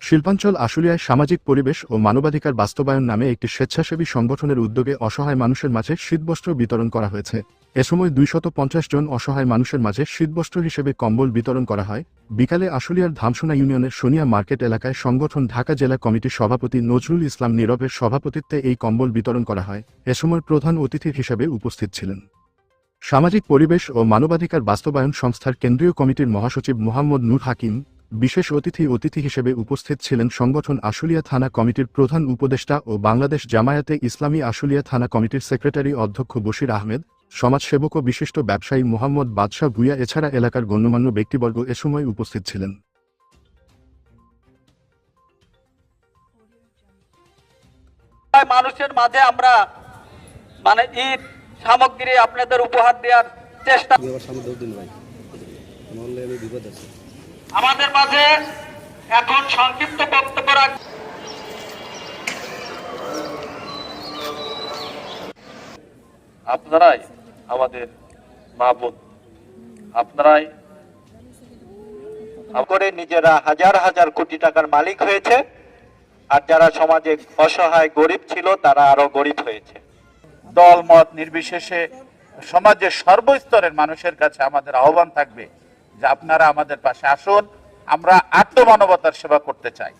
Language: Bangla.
শিল্পাঞ্চল আশুলিয়ায় সামাজিক পরিবেশ ও মানবাধিকার বাস্তবায়ন নামে একটি স্বেচ্ছাসেবী সংগঠনের উদ্যোগে অসহায় মানুষের মাঝে শীতবস্ত্র বিতরণ করা হয়েছে। এ সময় দুইশত জন অসহায় মানুষের মাঝে শীতবস্ত্র হিসেবে কম্বল বিতরণ করা হয়। বিকালে আশুলিয়ার ধামসোনা ইউনিয়নের সোনিয়া মার্কেট এলাকায় সংগঠন ঢাকা জেলা কমিটির সভাপতি নজরুল ইসলাম নীরবের সভাপতিত্বে এই কম্বল বিতরণ করা হয়। এ সময় প্রধান অতিথি হিসেবে উপস্থিত ছিলেন। সামাজিক পরিবেশ ও মানবাধিকার বাস্তবায়ন সংস্থার কেন্দ্রীয় কমিটির মহাসচিব মোহাম্মদ নূর হাকিম বিশেষ অতিথি অতিথি হিসেবে উপস্থিত ছিলেন সংগঠন আশুলিয়া থানা কমিটির প্রধান উপদেষ্টা ও বাংলাদেশ জামায়াতে ইসলামী আশুলিয়া থানা কমিটির সেক্রেটারি অধ্যক্ষ বশির আহমেদ সমাজসেবক ও বিশিষ্ট ব্যবসায়ী মোহাম্মদ বাদশাহ ভুইয়া এছাড়া এলাকার গণ্যমান্য ব্যক্তিবর্গ এ সময় উপস্থিত ছিলেন। মানুষের মাঝে আমরা মানে ঈদ সামগ্রী আপনাদের উপহার দেওয়ার চেষ্টা বিপদ আছে। মাঝে এখন সংক্ষিপ্ত বক্তব্য রাখ আপনারাই আমাদের মাহবুব আপনারাই করে নিজেরা হাজার হাজার কোটি টাকার মালিক হয়েছে আর যারা সমাজে অসহায় গরিব ছিল তারা আরও গরিব হয়েছে। দল মত নির্বিশেষে সমাজের সর্বস্তরের মানুষের কাছে আমাদের আহ্বান থাকবে যে আপনারা আমাদের পাশে আসুন আমরা আত্মমানবতার সেবা করতে চাই।